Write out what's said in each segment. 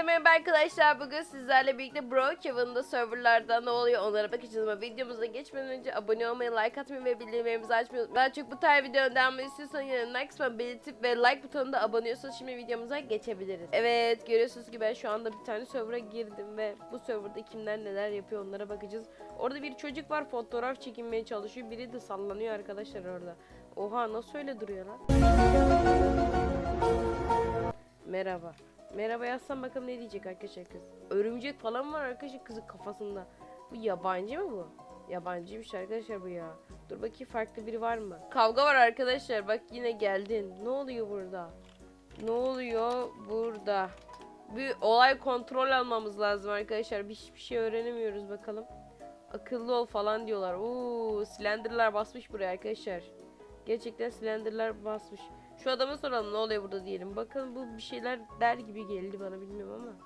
Hepinize merhaba arkadaşlar. Bugün sizlerle birlikte Brookhaven'da serverlarda ne oluyor onlara bakacağız ama videomuza geçmeden önce abone olmayı, like atmayı ve bildirimlerimizi açmayı unutmayın. Daha çok bu tarz videonun devamını istiyorsanız yanına like kısmına belirtip ve like butonuna abone olursanız şimdi videomuza geçebiliriz. Evet görüyorsunuz ki ben şu anda bir tane server'a girdim ve bu serverda kimler neler yapıyor onlara bakacağız. Orada bir çocuk var fotoğraf çekinmeye çalışıyor. Biri de sallanıyor arkadaşlar orada. Oha nasıl öyle duruyor lan? Merhaba. Merhaba yazsam bakalım ne diyecek arkadaşlar kız. Örümcek falan var arkadaşlar kızın kafasında. Bu yabancı mı bu? Yabancıymış arkadaşlar bu ya. Dur bakayım farklı biri var mı? Kavga var arkadaşlar. Bak yine geldin. Ne oluyor burada? Ne oluyor burada? Bir olay kontrol almamız lazım arkadaşlar. Bir- Hiçbir şey öğrenemiyoruz bakalım. Akıllı ol falan diyorlar. Oo, Slender'lar basmış buraya arkadaşlar. Gerçekten Slender'lar basmış. Şu adama soralım ne oluyor burada diyelim. Bakın bu bir şeyler der gibi geldi bana bilmiyorum ama.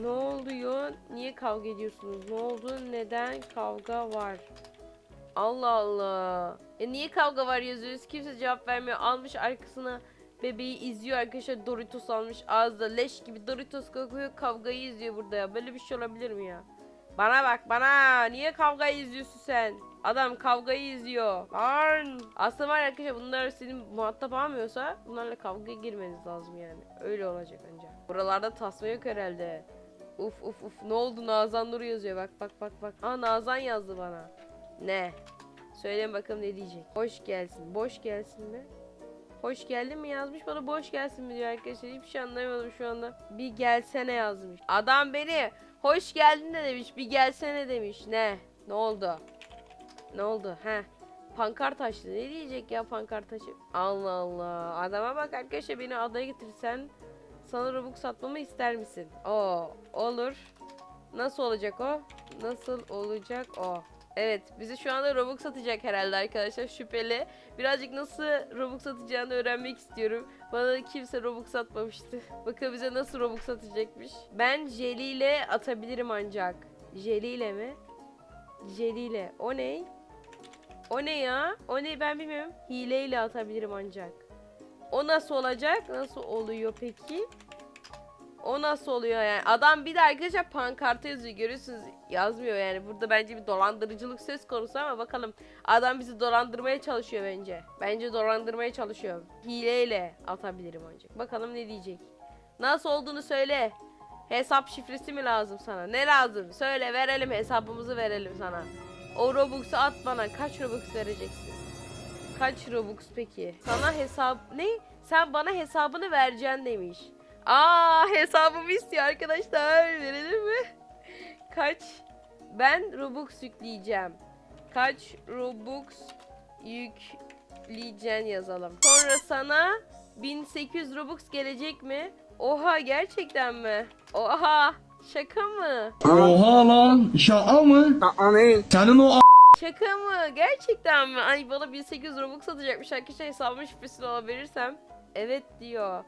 Ne oluyor? Niye kavga ediyorsunuz? Ne oldu? Neden kavga var? Allah Allah. E niye kavga var yazıyoruz? Kimse cevap vermiyor. Almış arkasına bebeği izliyor arkadaşlar. Doritos almış ağızda leş gibi Doritos kokuyor. Kavgayı izliyor burada ya. Böyle bir şey olabilir mi ya? Bana bak bana. Niye kavgayı izliyorsun sen? Adam kavgayı izliyor. Lan. Aslında var arkadaşlar bunlar senin muhatap almıyorsa bunlarla kavgaya girmeniz lazım yani. Öyle olacak ancak. Buralarda tasma yok herhalde. Uf uf uf ne oldu Nazan Nur yazıyor bak bak bak bak. Aa Nazan yazdı bana. Ne? Söyleyin bakalım ne diyecek. Hoş gelsin. Boş gelsin mi? Hoş geldin mi yazmış bana boş gelsin mi diyor arkadaşlar. Hiçbir şey anlayamadım şu anda. Bir gelsene yazmış. Adam beni hoş geldin de demiş. Bir gelsene demiş. Ne? Ne oldu? Ne oldu? He. Pankart açtı. Ne diyecek ya pankart açıp? Allah Allah. Adama bak arkadaşlar beni adaya getirsen sana robux satmamı ister misin? Oo, olur. Nasıl olacak o? Nasıl olacak o? Evet, bize şu anda Robux satacak herhalde arkadaşlar şüpheli. Birazcık nasıl Robux satacağını öğrenmek istiyorum. Bana kimse Robux satmamıştı. Bakalım bize nasıl Robux satacakmış. Ben jeliyle atabilirim ancak. Jeliyle mi? Jeliyle. O ne? O ne ya? O ne ben bilmiyorum. Hileyle atabilirim ancak. O nasıl olacak? Nasıl oluyor peki? O nasıl oluyor yani? Adam bir de arkadaşlar pankarta yazıyor görüyorsunuz yazmıyor yani. Burada bence bir dolandırıcılık söz konusu ama bakalım. Adam bizi dolandırmaya çalışıyor bence. Bence dolandırmaya çalışıyor. Hileyle atabilirim ancak. Bakalım ne diyecek. Nasıl olduğunu söyle. Hesap şifresi mi lazım sana? Ne lazım? Söyle verelim hesabımızı verelim sana. O Robux'u at bana. Kaç Robux vereceksin? Kaç Robux peki? Sana hesap... Ne? Sen bana hesabını vereceksin demiş. Aa hesabımı istiyor arkadaşlar. Verelim mi? Kaç? Ben Robux yükleyeceğim. Kaç Robux yükleyeceksin yazalım. Sonra sana 1800 Robux gelecek mi? Oha gerçekten mi? Oha şaka mı? Oha lan şaka mı? Senin o a- Şaka mı? Gerçekten mi? Ay bana 1800 Robux atacakmış arkadaşlar hesabımın şifresini alabilirsem. Evet diyor.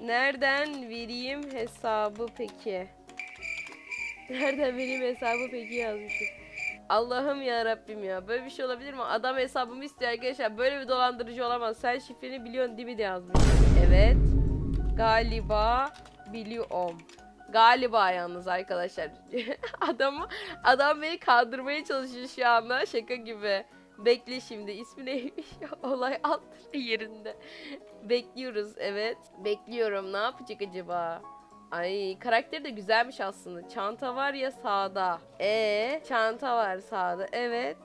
Nereden vereyim hesabı peki? Nereden vereyim hesabı peki yazmışım. Allah'ım ya Rabbim ya. Böyle bir şey olabilir mi? Adam hesabımı istiyor arkadaşlar. Böyle bir dolandırıcı olamaz. Sen şifreni biliyorsun değil mi de yazmış. Evet. Galiba biliyorum. Galiba yalnız arkadaşlar. Adamı adam beni kandırmaya çalışıyor şu anda şaka gibi. Bekle şimdi ismi neymiş? Olay alt yerinde. Bekliyoruz evet. Bekliyorum ne yapacak acaba? Ay karakteri de güzelmiş aslında. Çanta var ya sağda. E çanta var sağda. Evet.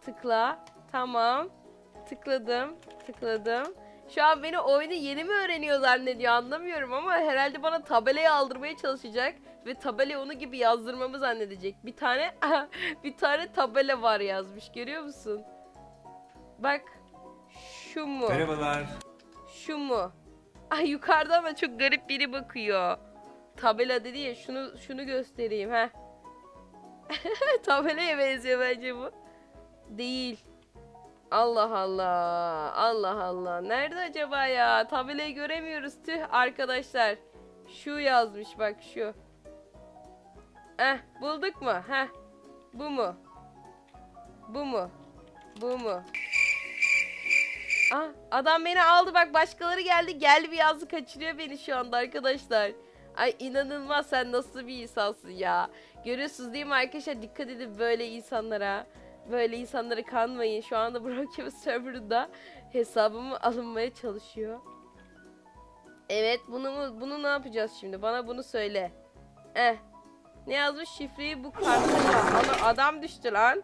Tıkla. Tamam. Tıkladım. Tıkladım. Şu an beni oyunu yeni mi öğreniyor zannediyor anlamıyorum ama herhalde bana tabelayı aldırmaya çalışacak ve tabelayı onu gibi yazdırmamı zannedecek. Bir tane bir tane tabela var yazmış görüyor musun? Bak şu mu? Merhabalar. Şu mu? Ay yukarıda ama çok garip biri bakıyor. Tabela dedi ya şunu şunu göstereyim ha. Tabelaya benziyor bence bu. Değil. Allah Allah. Allah Allah. Nerede acaba ya? Tabelayı göremiyoruz. Tüh arkadaşlar. Şu yazmış bak şu. Eh bulduk mu? Heh. Bu mu? Bu mu? Bu mu? Ah adam beni aldı bak başkaları geldi. Gel bir yazdı kaçırıyor beni şu anda arkadaşlar. Ay inanılmaz sen nasıl bir insansın ya. Görüyorsunuz değil mi arkadaşlar dikkat edin böyle insanlara. Böyle insanlara kanmayın. Şu anda Brokeman serverında hesabımı alınmaya çalışıyor. Evet bunu bunu ne yapacağız şimdi? Bana bunu söyle. Eh. Ne yazmış? Şifreyi bu kartla. Ana adam düştü lan.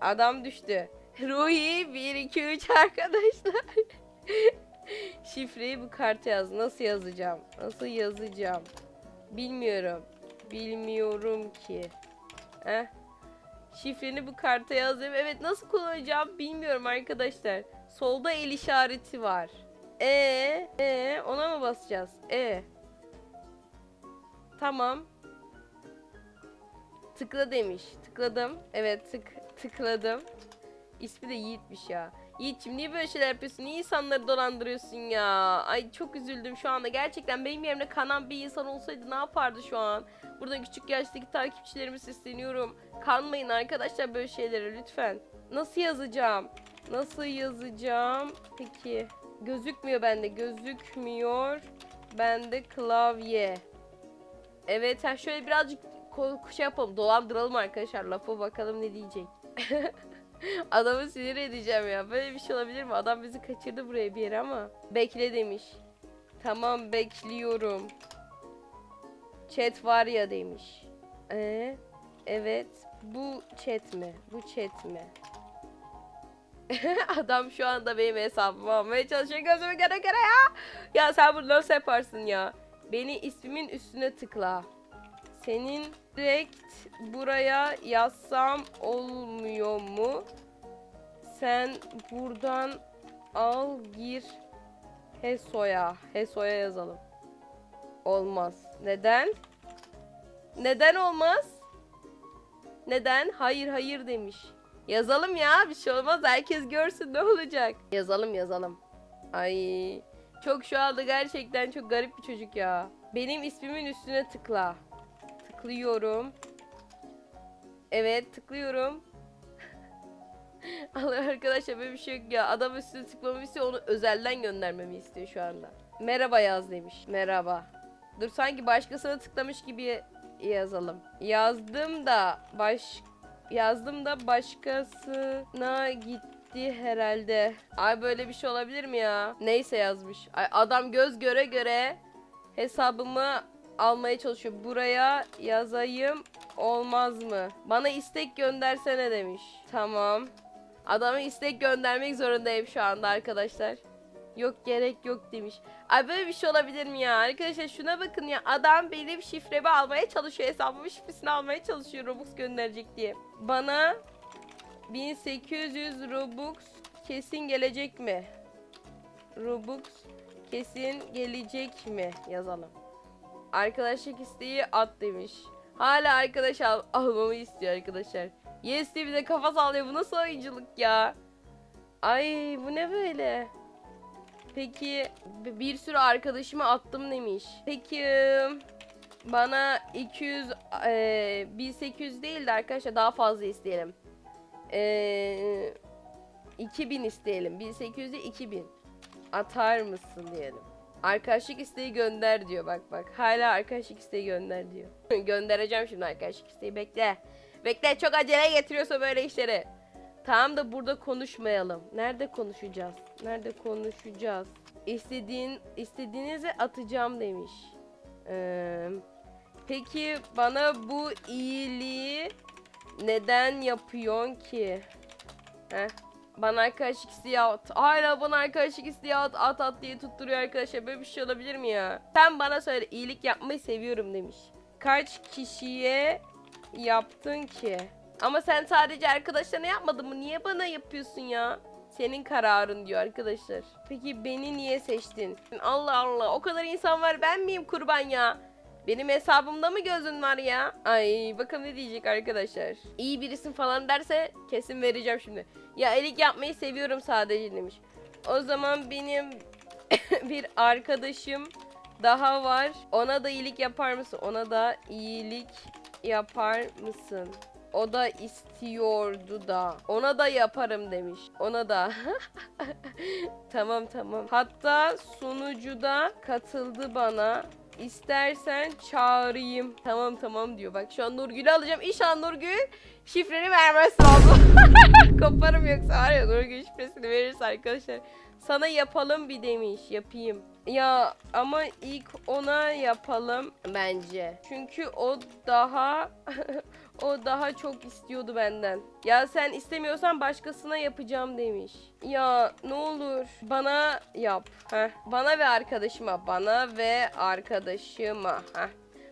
Adam düştü. Ruhi 1 2 3 arkadaşlar. Şifreyi bu karta yaz. Nasıl yazacağım? Nasıl yazacağım? Bilmiyorum. Bilmiyorum ki. Eh. Şifreni bu karta yazdım. Evet nasıl kullanacağım bilmiyorum arkadaşlar. Solda el işareti var. E e ona mı basacağız? E. Tamam. Tıkla demiş. Tıkladım. Evet tık tıkladım. İsmi de Yiğit'miş ya. Yiğit'cim niye böyle şeyler yapıyorsun? Niye insanları dolandırıyorsun ya? Ay çok üzüldüm şu anda. Gerçekten benim yerimde kanan bir insan olsaydı ne yapardı şu an? Burada küçük yaştaki takipçilerime sesleniyorum. Kanmayın arkadaşlar böyle şeylere lütfen. Nasıl yazacağım? Nasıl yazacağım? Peki. Gözükmüyor bende. Gözükmüyor. Bende klavye. Evet şöyle birazcık şey yapalım. Dolandıralım arkadaşlar. Lafı bakalım ne diyecek. Adamı sinir edeceğim ya. Böyle bir şey olabilir mi? Adam bizi kaçırdı buraya bir yere ama. Bekle demiş. Tamam bekliyorum. Chat var ya demiş. Ee, evet. Bu chat mi? Bu chat mi? Adam şu anda benim hesabımı almaya çalışıyor gözümü göre göre ya. Ya sen bunu nasıl yaparsın ya? Beni ismimin üstüne tıkla. Senin direkt buraya yazsam olmuyor mu? Sen buradan al gir Heso'ya. Heso'ya yazalım. Olmaz. Neden? Neden olmaz? Neden? Hayır hayır demiş. Yazalım ya bir şey olmaz herkes görsün ne olacak. Yazalım yazalım. Ay çok şu anda gerçekten çok garip bir çocuk ya. Benim ismimin üstüne tıkla. Tıklıyorum. Evet tıklıyorum. Allah arkadaşlar böyle bir şey yok ya. Adam üstüne tıklamamı istiyor onu özelden göndermemi istiyor şu anda. Merhaba yaz demiş. Merhaba. Dur sanki başkasına tıklamış gibi yazalım. Yazdım da baş yazdım da başkasına gitti herhalde. Ay böyle bir şey olabilir mi ya? Neyse yazmış. Ay adam göz göre göre hesabımı almaya çalışıyor. Buraya yazayım olmaz mı? Bana istek göndersene demiş. Tamam. Adama istek göndermek zorundayım şu anda arkadaşlar. Yok gerek yok demiş. Ay böyle bir şey olabilir mi ya? Arkadaşlar şuna bakın ya. Adam benim şifremi almaya çalışıyor. Hesabımın şifresini almaya çalışıyor Robux gönderecek diye. Bana 1800 Robux kesin gelecek mi? Robux kesin gelecek mi? Yazalım. Arkadaşlık isteği at demiş. Hala arkadaş al almamı istiyor arkadaşlar. Yes diye bize kafa sallıyor. Bu nasıl oyunculuk ya? Ay bu ne böyle? Peki bir sürü arkadaşıma attım demiş. Peki bana 200 eee 1800 değil de arkadaşlar daha fazla isteyelim. Eee 2000 isteyelim. 1800 de 2000. Atar mısın diyelim. Arkadaşlık isteği gönder diyor bak bak. Hala arkadaşlık isteği gönder diyor. Göndereceğim şimdi arkadaşlık isteği bekle. Bekle çok acele getiriyorsa böyle işleri. Tamam da burada konuşmayalım. Nerede konuşacağız? Nerede konuşacağız? İstediğin istediğinizi atacağım demiş. Ee, peki bana bu iyiliği neden yapıyorsun ki? Heh. Bana arkadaşlık isteği at. Hala bana arkadaşlık isteği at at at diye tutturuyor arkadaşlar. Böyle bir şey olabilir mi ya? Sen bana söyle iyilik yapmayı seviyorum demiş. Kaç kişiye yaptın ki? Ama sen sadece arkadaşlarına yapmadın mı? Niye bana yapıyorsun ya? Senin kararın diyor arkadaşlar. Peki beni niye seçtin? Allah Allah o kadar insan var ben miyim kurban ya? Benim hesabımda mı gözün var ya? Ay bakalım ne diyecek arkadaşlar. İyi birisin falan derse kesin vereceğim şimdi. Ya iyilik yapmayı seviyorum sadece demiş. O zaman benim bir arkadaşım daha var. Ona da iyilik yapar mısın? Ona da iyilik yapar mısın? O da istiyordu da. Ona da yaparım demiş. Ona da. tamam tamam. Hatta sunucuda katıldı bana. İstersen çağırayım. Tamam tamam diyor. Bak şu an Nurgül'ü alacağım. İnşallah Nurgül şifreni vermez lazım. Koparım yoksa var ya Nurgül şifresini verirse arkadaşlar. Sana yapalım bir demiş. Yapayım. Ya ama ilk ona yapalım bence. Çünkü o daha o daha çok istiyordu benden. Ya sen istemiyorsan başkasına yapacağım demiş. Ya ne olur bana yap. Heh. Bana ve arkadaşıma. Bana ve arkadaşıma. Heh.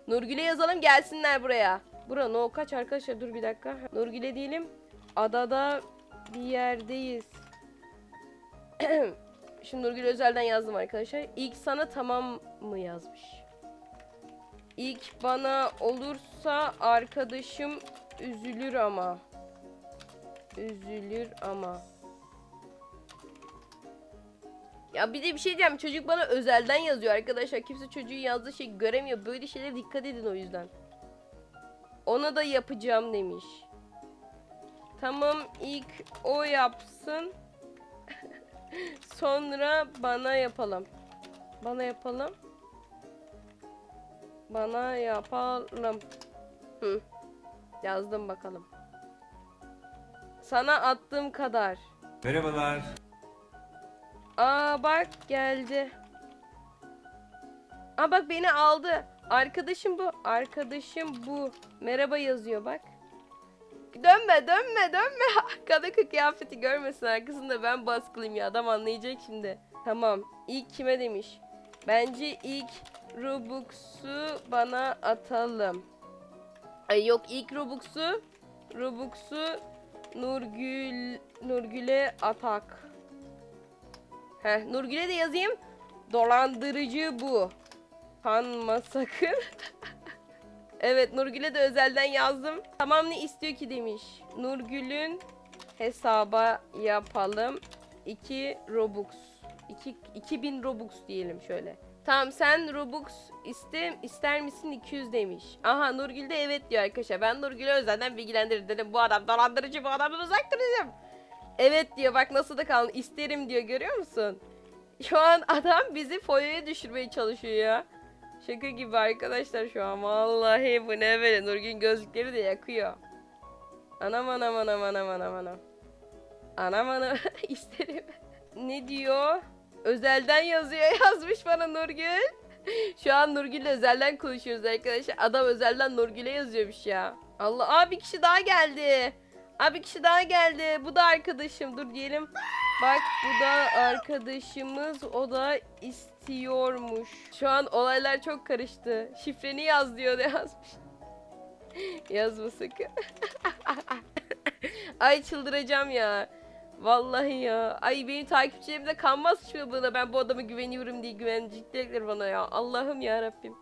Nurgül'e yazalım gelsinler buraya. Bura no kaç arkadaşlar dur bir dakika. Nurgül'e diyelim. Adada bir yerdeyiz. Şimdi Nurgül Özel'den yazdım arkadaşlar. İlk sana tamam mı yazmış. İlk bana olursa arkadaşım üzülür ama. Üzülür ama. Ya bir de bir şey diyeceğim. Çocuk bana özelden yazıyor arkadaşlar. Kimse çocuğun yazdığı şey göremiyor. Böyle şeylere dikkat edin o yüzden. Ona da yapacağım demiş. Tamam ilk o yapsın. Sonra bana yapalım. Bana yapalım. Bana yapalım. Hı. Yazdım bakalım. Sana attığım kadar. Merhabalar. Aa bak geldi. Aa bak beni aldı. Arkadaşım bu. Arkadaşım bu. Merhaba yazıyor bak. Dönme dönme dönme. Arkadaki kıyafeti görmesin arkasında ben baskılıyım ya. Adam anlayacak şimdi. Tamam. İlk kime demiş? Bence ilk Robux'u bana atalım. Ay yok ilk Robux'u Robux'u Nurgül Nurgül'e atak. Heh, Nurgül'e de yazayım. Dolandırıcı bu. Kanma sakın. evet Nurgül'e de özelden yazdım. Tamam ne istiyor ki demiş. Nurgül'ün hesaba yapalım. 2 Robux. 2 2000 Robux diyelim şöyle. Tamam sen Robux iste, ister misin 200 demiş. Aha Nurgül de evet diyor arkadaşlar. Ben Nurgül'e özelden bilgilendirdim dedim. Bu adam dolandırıcı bu adamdan uzak duracağım. Evet diyor bak nasıl da kalın isterim diyor görüyor musun? Şu an adam bizi foyaya düşürmeye çalışıyor ya. Şaka gibi arkadaşlar şu an. Vallahi bu ne böyle. Nurgün gözlükleri de yakıyor. Anam anam anam anam anam anam. Anam anam isterim. Ne diyor? Özelden yazıyor yazmış bana Nurgül. Şu an Nurgül'le özelden konuşuyoruz arkadaşlar. Adam özelden Nurgül'e yazıyormuş ya. Allah aa bir kişi daha geldi. Aa bir kişi daha geldi. Bu da arkadaşım. Dur diyelim. Bak bu da arkadaşımız. O da istiyormuş. Şu an olaylar çok karıştı. Şifreni yaz diyor yazmış. Yazma sakın. Ay çıldıracağım ya. Vallahi ya. Ay benim takipçilerim de kanmaz şu bana. Ben bu adama güveniyorum diye güvenecekler bana ya. Allah'ım ya Rabbim.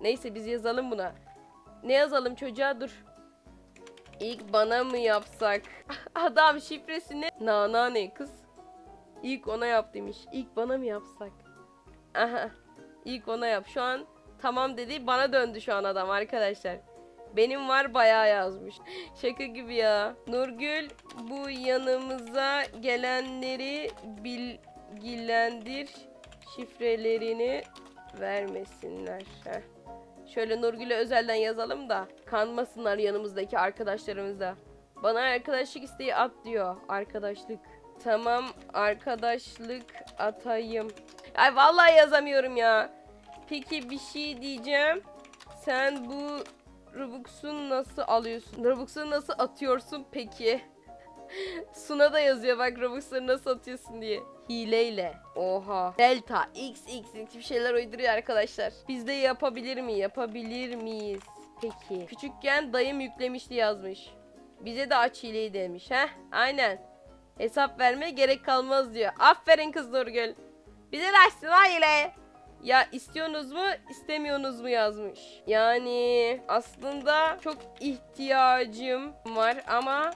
Neyse biz yazalım buna. Ne yazalım çocuğa dur. İlk bana mı yapsak? Adam şifresini Nana ne kız? İlk ona yap demiş. İlk bana mı yapsak? Aha. İlk ona yap. Şu an tamam dedi. Bana döndü şu an adam arkadaşlar. Benim var bayağı yazmış. Şaka gibi ya. Nurgül bu yanımıza gelenleri bilgilendir. Şifrelerini vermesinler. Heh. Şöyle Nurgül'e özelden yazalım da kanmasınlar yanımızdaki arkadaşlarımız da. Bana arkadaşlık isteği at diyor. Arkadaşlık. Tamam arkadaşlık atayım. Ay vallahi yazamıyorum ya. Peki bir şey diyeceğim. Sen bu Robux'u nasıl alıyorsun? Robux'u nasıl atıyorsun peki? Suna da yazıyor bak Robux'ları nasıl atıyorsun diye. Hileyle. Oha. Delta, X, X, X bir şeyler uyduruyor arkadaşlar. Biz de yapabilir mi? Yapabilir miyiz? Peki. Küçükken dayım yüklemişti yazmış. Bize de aç hileyi demiş. Heh aynen. Hesap vermeye gerek kalmaz diyor. Aferin kız Nurgül. Bize de açsın ha hile. Ya istiyorsunuz mu istemiyorsunuz mu yazmış. Yani aslında çok ihtiyacım var ama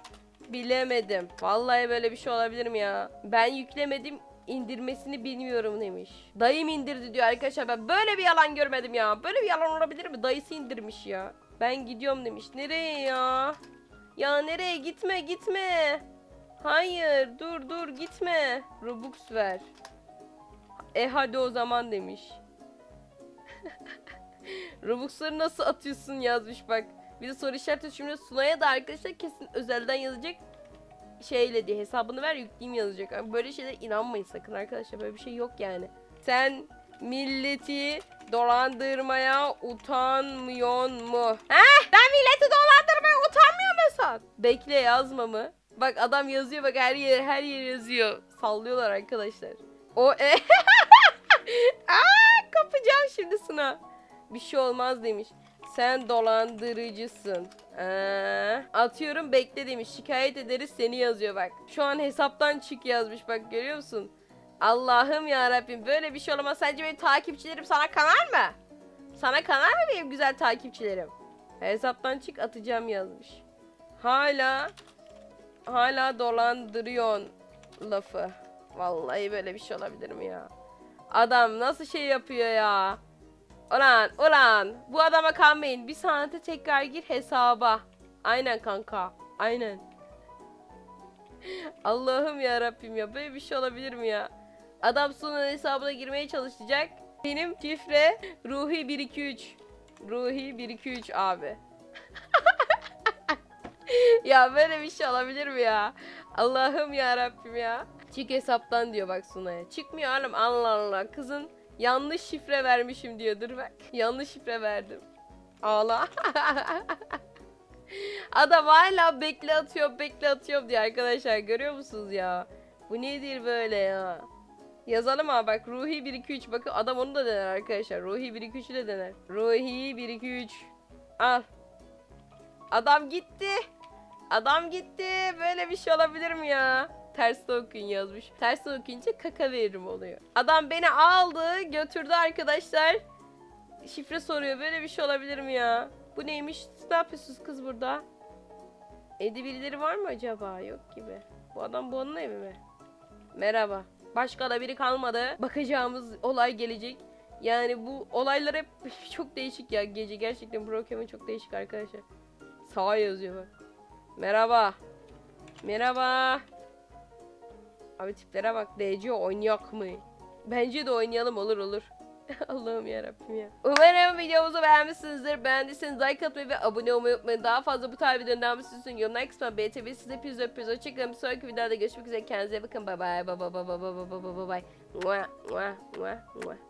bilemedim. Vallahi böyle bir şey olabilir mi ya? Ben yüklemedim indirmesini bilmiyorum demiş. Dayım indirdi diyor arkadaşlar ben böyle bir yalan görmedim ya. Böyle bir yalan olabilir mi? Dayısı indirmiş ya. Ben gidiyorum demiş. Nereye ya? Ya nereye gitme gitme. Hayır dur dur gitme. Robux ver. E hadi o zaman demiş. Robux'ları nasıl atıyorsun yazmış bak. Bir de soru işareti şimdi Sunay'a da arkadaşlar kesin özelden yazacak şeyle diye hesabını ver yükleyeyim yazacak. Ama böyle şeylere inanmayın sakın arkadaşlar böyle bir şey yok yani. Sen milleti dolandırmaya utanmıyor mu? Heh sen milleti dolandırmaya utanmıyor musun? Bekle yazma mı? Bak adam yazıyor bak her yer her yer yazıyor. Sallıyorlar arkadaşlar. O e Aa, kapacağım şimdi Suna. Bir şey olmaz demiş. Sen dolandırıcısın. Ee, atıyorum bekle demiş. Şikayet ederiz seni yazıyor bak. Şu an hesaptan çık yazmış bak görüyor musun? Allah'ım ya Rabbim böyle bir şey olamaz. Sence benim takipçilerim sana kanar mı? Sana kanar mı benim güzel takipçilerim? Hesaptan çık atacağım yazmış. Hala hala dolandırıyorsun lafı. Vallahi böyle bir şey olabilir mi ya? Adam nasıl şey yapıyor ya? Ulan ulan bu adama kanmayın. Bir saate tekrar gir hesaba. Aynen kanka. Aynen. Allah'ım ya Rabbim ya böyle bir şey olabilir mi ya? Adam sonra hesabına girmeye çalışacak. Benim şifre Ruhi 123. Ruhi 123 abi. ya böyle bir şey olabilir mi ya? Allah'ım ya Rabbim ya. Çık hesaptan diyor bak Sunay'a. Çıkmıyor oğlum Allah Allah. Kızın yanlış şifre vermişim diyor. Dur bak. Yanlış şifre verdim. Ağla. Adam hala bekle atıyor bekle atıyor diyor arkadaşlar. Görüyor musunuz ya? Bu nedir böyle ya? Yazalım ha bak Ruhi 1 2 3 bakın adam onu da dener arkadaşlar. Ruhi 1 2 3'ü de dener. Ruhi 1 2 3. Al. Adam gitti. Adam gitti. Böyle bir şey olabilir mi ya? Ters de okuyun yazmış. Ters de okuyunca kaka veririm oluyor. Adam beni aldı, götürdü arkadaşlar. Şifre soruyor. Böyle bir şey olabilir mi ya? Bu neymiş? Ne yapıyorsunuz kız burada? Evde birileri var mı acaba? Yok gibi. Bu adam bu onun evi mi? Merhaba. Başka da biri kalmadı. Bakacağımız olay gelecek. Yani bu olaylar hep çok değişik ya. Gece gerçekten Brokeman çok değişik arkadaşlar. Sağa yazıyor bak. Merhaba. Merhaba. Abi tiplere bak DC oynayak mı? Bence de oynayalım olur olur. Allah'ım yarabbim ya. Umarım videomuzu beğenmişsinizdir. Beğendiyseniz like atmayı ve abone olmayı unutmayın. Daha fazla bu tarz videonun devamı için yorumlar kısmına belirtebilir. Size hepiniz öpüyoruz. Hoşçakalın. Bir sonraki videoda görüşmek üzere. Kendinize bakın. Bye bye. Bye bye bye bye bye bye bye bye. Mua mua mua.